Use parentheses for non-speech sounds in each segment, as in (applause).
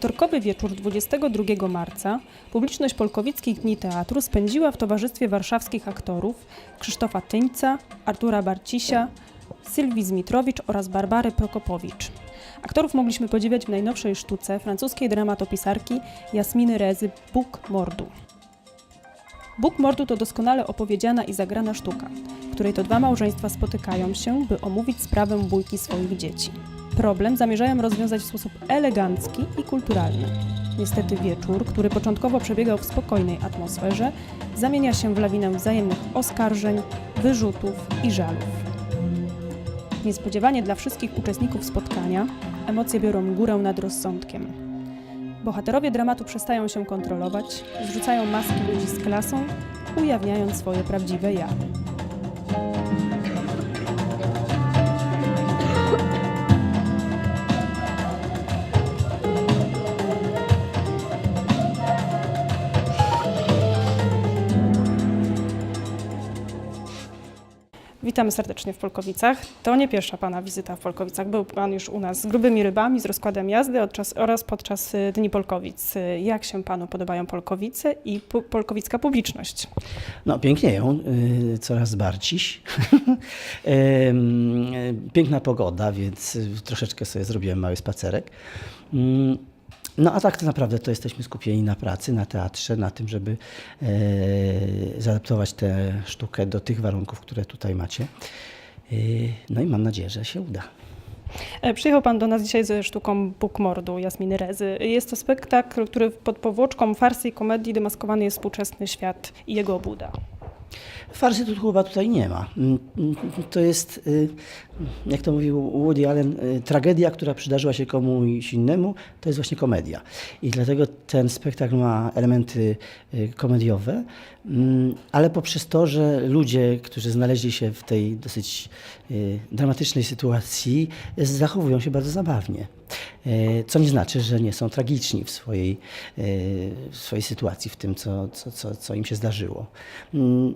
Wtorkowy wieczór 22 marca publiczność Polkowickich Dni Teatru spędziła w towarzystwie warszawskich aktorów Krzysztofa Tyńca, Artura Barcisia, Sylwii Zmitrowicz oraz Barbary Prokopowicz. Aktorów mogliśmy podziwiać w najnowszej sztuce francuskiej dramatopisarki Jasminy Rezy Bóg Mordu. Bóg Mordu to doskonale opowiedziana i zagrana sztuka, w której to dwa małżeństwa spotykają się, by omówić sprawę bójki swoich dzieci. Problem zamierzają rozwiązać w sposób elegancki i kulturalny. Niestety wieczór, który początkowo przebiegał w spokojnej atmosferze, zamienia się w lawinę wzajemnych oskarżeń, wyrzutów i żalów. Niespodziewanie dla wszystkich uczestników spotkania emocje biorą górę nad rozsądkiem. Bohaterowie dramatu przestają się kontrolować, zrzucają maski ludzi z klasą, ujawniając swoje prawdziwe ja. Witamy serdecznie w Polkowicach. To nie pierwsza Pana wizyta w Polkowicach. Był Pan już u nas z grubymi rybami, z rozkładem jazdy odczas, oraz podczas y, Dni Polkowic. Y, Jak się Panu podobają Polkowice i pu- polkowicka publiczność? No, pięknieją, y, coraz bardziś. (laughs) Em, y, Piękna pogoda, więc troszeczkę sobie zrobiłem mały spacerek. Mm, No a tak naprawdę to jesteśmy skupieni na pracy, na teatrze, na tym, żeby e, zaadaptować tę sztukę do tych warunków, które tutaj macie. Y, No i mam nadzieję, że się uda. E, Przyjechał Pan do nas dzisiaj ze sztuką Bóg Mordu Jasminy Rezy. Jest to spektakl, który pod powłoczką farsy i komedii demaskowany jest współczesny świat i jego obuda. Farsy tu chyba tutaj nie ma. Mm, mm, To jest, y, jak to mówił Woody Allen, y, tragedia, która przydarzyła się komuś innemu, to jest właśnie komedia. I dlatego ten spektakl ma elementy y, komediowe, mm, ale poprzez to, że ludzie, którzy znaleźli się w tej dosyć dramatycznej sytuacji, zachowują się bardzo zabawnie. E, Co nie znaczy, że nie są tragiczni w swojej, e, w swojej sytuacji, w tym, co, co, co, co im się zdarzyło. Mm,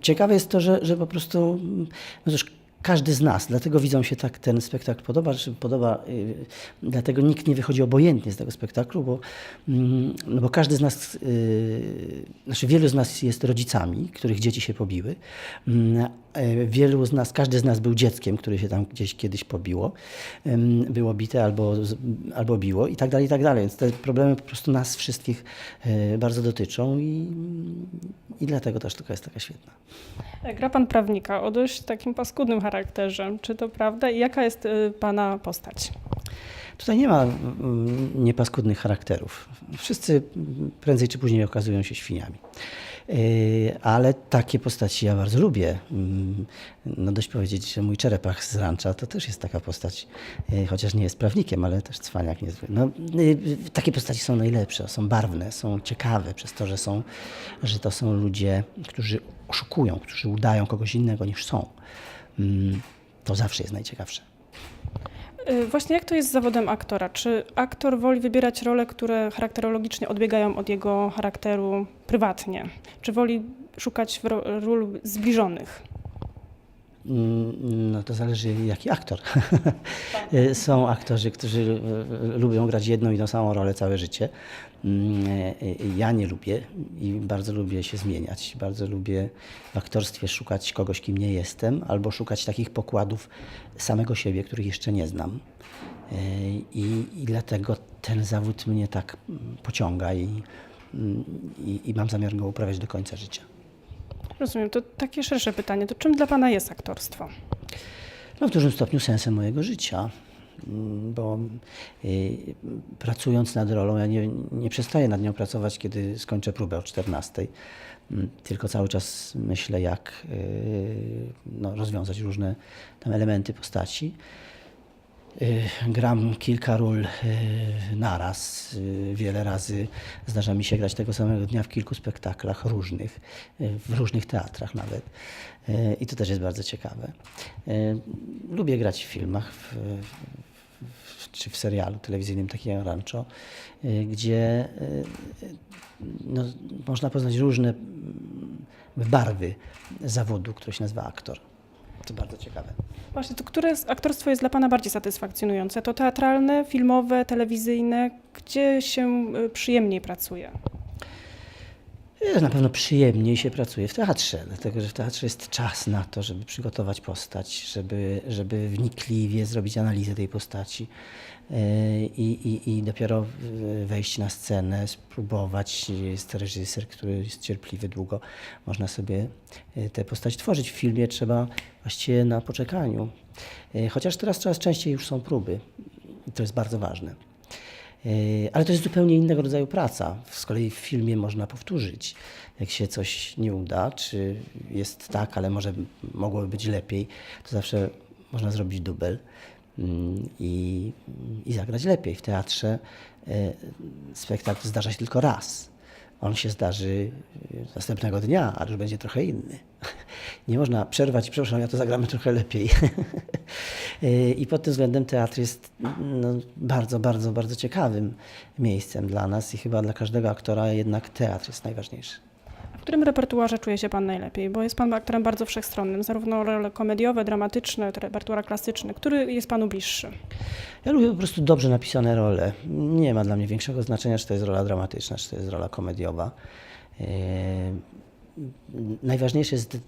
Ciekawe jest to, że, że po prostu mm, no cóż, każdy z nas, dlatego widzom się tak ten spektakl podoba, podoba, y, dlatego nikt nie wychodzi obojętnie z tego spektaklu, bo, mm, no bo każdy z nas, y, znaczy wielu z nas jest rodzicami, których dzieci się pobiły. E, Wielu z nas, każdy z nas był dzieckiem, które się tam gdzieś kiedyś pobiło, em, było bite albo, albo biło i tak dalej, i tak dalej. Więc te problemy po prostu nas wszystkich e, bardzo dotyczą i, i dlatego ta sztuka jest taka świetna. Gra Pan prawnika o dość takim paskudnym charakterze. Czy to prawda i jaka jest y, Pana postać? Tutaj nie ma mm, niepaskudnych charakterów. Wszyscy mm, prędzej czy później okazują się świniami. Yy, Ale takie postaci ja bardzo lubię. Mm, No dość powiedzieć, że mój czerepach z rancza to też jest taka postać, yy, chociaż nie jest prawnikiem, ale też cwaniak niezły. No, takie postaci są najlepsze, są barwne, są ciekawe przez to, że, są, że to są ludzie, którzy oszukują, którzy udają kogoś innego niż są. Mm, To zawsze jest najciekawsze. Y, Właśnie jak to jest z zawodem aktora? Czy aktor woli wybierać role, które charakterologicznie odbiegają od jego charakteru prywatnie? Czy woli szukać ról zbliżonych? Mm, No to zależy jaki aktor. (laughs) Są aktorzy, którzy e, lubią grać jedną i tą samą rolę całe życie. Mm, Ja nie lubię i bardzo lubię się zmieniać. Bardzo lubię w aktorstwie szukać kogoś, kim nie jestem, albo szukać takich pokładów samego siebie, których jeszcze nie znam. I, i dlatego ten zawód mnie tak mm, pociąga i, i, i mam zamiar go uprawiać do końca życia. Rozumiem, to takie szersze pytanie. To czym dla Pana jest aktorstwo? No w dużym stopniu sensem mojego życia, mm, bo y, pracując nad rolą, ja nie, nie przestaję nad nią pracować, kiedy skończę próbę o 14. Mm, Tylko cały czas myślę, jak y, no, rozwiązać różne tam elementy postaci. Y, Gram kilka ról y, naraz. y, Wiele razy zdarza mi się grać tego samego dnia w kilku spektaklach różnych, w różnych teatrach nawet. I to też jest bardzo ciekawe. Lubię grać w filmach, w, w, czy w serialu telewizyjnym takim jak Rancho, gdzie no, można poznać różne barwy zawodu, który się nazywa aktor. To bardzo ciekawe. Właśnie, to które aktorstwo jest dla Pana bardziej satysfakcjonujące? To teatralne, filmowe, telewizyjne? Gdzie się y, przyjemniej pracuje? Na pewno przyjemniej się pracuje w teatrze, dlatego że w teatrze jest czas na to, żeby przygotować postać, żeby, żeby wnikliwie zrobić analizę tej postaci e, i, i, i dopiero wejść na scenę, spróbować. Jest reżyser, który jest cierpliwy długo. Można sobie e, tę postać tworzyć. W filmie trzeba właściwie na poczekaniu. E, Chociaż teraz coraz częściej już są próby. To jest bardzo ważne. Yy, Ale to jest zupełnie innego rodzaju praca. Z kolei w filmie można powtórzyć, jak się coś nie uda, czy jest tak, ale może mogłoby być lepiej, to zawsze można zrobić dubel mm, i, i zagrać lepiej. W teatrze yy, spektakl zdarza się tylko raz. On się zdarzy yy, następnego dnia, ale już będzie trochę inny. Nie można przerwać, przepraszam, ja to zagramy trochę lepiej. Yy, (laughs) I pod tym względem teatr jest no, bardzo, bardzo, bardzo ciekawym miejscem dla nas i chyba dla każdego aktora jednak teatr jest najważniejszy. Którym repertuarze czuje się Pan najlepiej? Bo jest Pan aktorem bardzo wszechstronnym, zarówno role komediowe, dramatyczne, repertuar klasyczny. Który jest Panu bliższy? Ja lubię po prostu dobrze napisane role. Nie ma dla mnie większego znaczenia, czy to jest rola dramatyczna, czy to jest rola komediowa. Yy, Najważniejszy jest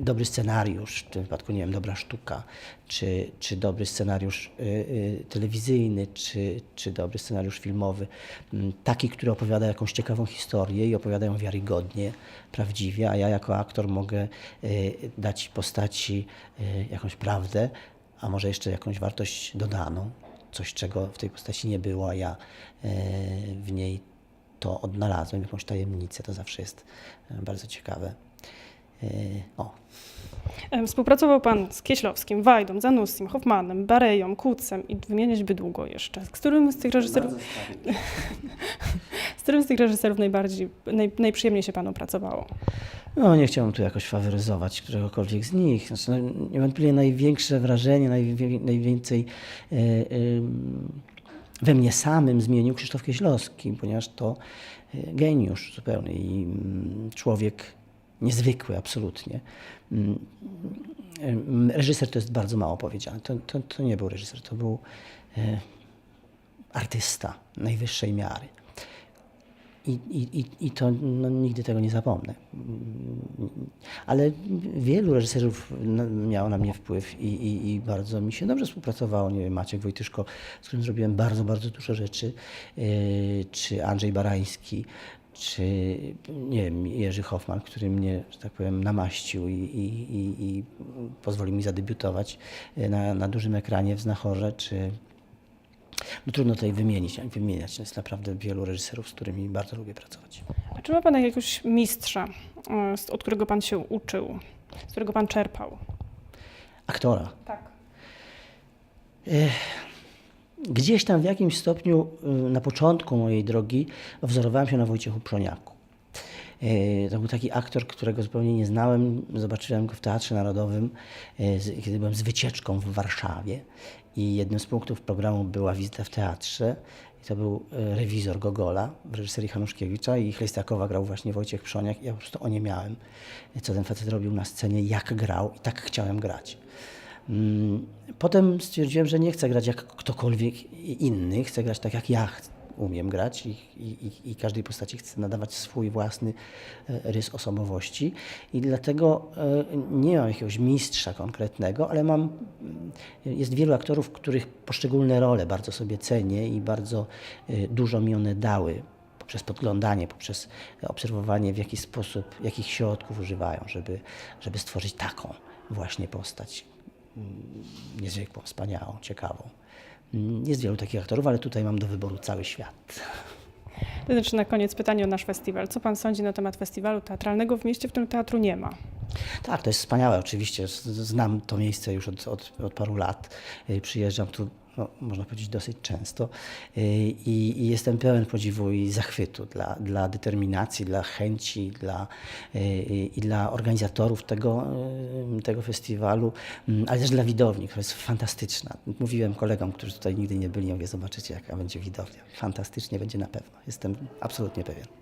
dobry scenariusz, w tym wypadku, nie wiem, dobra sztuka, czy, czy dobry scenariusz y, y, telewizyjny, czy, czy dobry scenariusz filmowy. Mm, Taki, który opowiada jakąś ciekawą historię i opowiada ją wiarygodnie, prawdziwie, a ja jako aktor mogę y, dać postaci jakąś prawdę, a może jeszcze jakąś wartość dodaną, coś, czego w tej postaci nie było, a ja w niej to odnalazłem, jakąś tajemnicę, to zawsze jest bardzo ciekawe. E, O, Współpracował Pan z Kieślowskim, Wajdą, Zanussim, Hoffmanem, Bareją, Kucem i wymieniać by długo jeszcze. Z którym z tych reżyserów, (laughs) z którym z tych reżyserów najbardziej, naj, najprzyjemniej się Panu pracowało? no nie chciałbym tu jakoś faworyzować któregokolwiek z nich. Znaczy, no, niewątpliwie największe wrażenie, najwie, najwięcej em, we mnie samym zmienił Krzysztof Kieślowski, ponieważ to e, geniusz zupełnie i mm, człowiek niezwykły absolutnie. Mm, Reżyser to jest bardzo mało powiedziane. To, to, to nie był reżyser, to był e, artysta najwyższej miary. I, i, i- to no, nigdy tego nie zapomnę. Ale wielu reżyserów na- miało na mnie wpływ i, i, i bardzo mi się dobrze współpracowało. Nie wiem, Maciek Wojtyszko, z którym zrobiłem bardzo, bardzo dużo rzeczy, yy, czy Andrzej Barański, czy nie wiem, Jerzy Hoffman, który mnie, że tak powiem, namaścił i, i, i, i pozwolił mi zadebiutować yy, na, na dużym ekranie w Znachorze, czy no trudno tutaj wymienić, wymieniać. Jest naprawdę wielu reżyserów, z którymi bardzo lubię pracować. A czy ma Pan jakiegoś mistrza, e, od którego Pan się uczył, z którego Pan czerpał? Aktora. Tak. Gdzieś tam w jakimś stopniu y, na początku mojej drogi wzorowałem się na Wojciechu Przoniaku. Y, To był taki aktor, którego zupełnie nie znałem. Zobaczyłem go w Teatrze Narodowym, y, kiedy byłem z wycieczką w Warszawie. I jednym z punktów programu była wizyta w teatrze. I to był rewizor Gogola w reżyserii Hanuszkiewicza i Chlejstakowa grał właśnie Wojciech Przoniak. Ja po prostu o nie miałem, co ten facet robił na scenie, jak grał i tak chciałem grać. Mm, Potem stwierdziłem, że nie chcę grać jak ktokolwiek inny, chcę grać tak, jak ja umiem grać i, i, i- i każdej postaci chcę nadawać swój własny e, rys osobowości. I dlatego e, nie mam jakiegoś mistrza konkretnego, ale mam, mm, jest wielu aktorów, których poszczególne role bardzo sobie cenię i bardzo e, dużo mi one dały poprzez podglądanie, poprzez obserwowanie, w jaki sposób, jakich środków używają, żeby, żeby stworzyć taką właśnie postać. Mm, Niezwykłą, wspaniałą, ciekawą. Mm, Jest wielu takich aktorów, ale tutaj mam do wyboru cały świat. To znaczy na koniec pytanie o nasz festiwal. Co Pan sądzi na temat festiwalu teatralnego w mieście, w którym teatru nie ma? Tak, to jest wspaniałe oczywiście. Znam to miejsce już od, od, od paru lat. Y, Przyjeżdżam tu, no, można powiedzieć, dosyć często Y, i, i jestem pełen podziwu i zachwytu dla, dla determinacji, dla chęci, dla, y, y, i dla organizatorów tego, tego festiwalu, mm, ale też dla widowni, która jest fantastyczna. Mówiłem kolegom, którzy tutaj nigdy nie byli, mówię, zobaczycie jaka będzie widownia. Fantastycznie będzie na pewno. Jestem absolutnie pewien.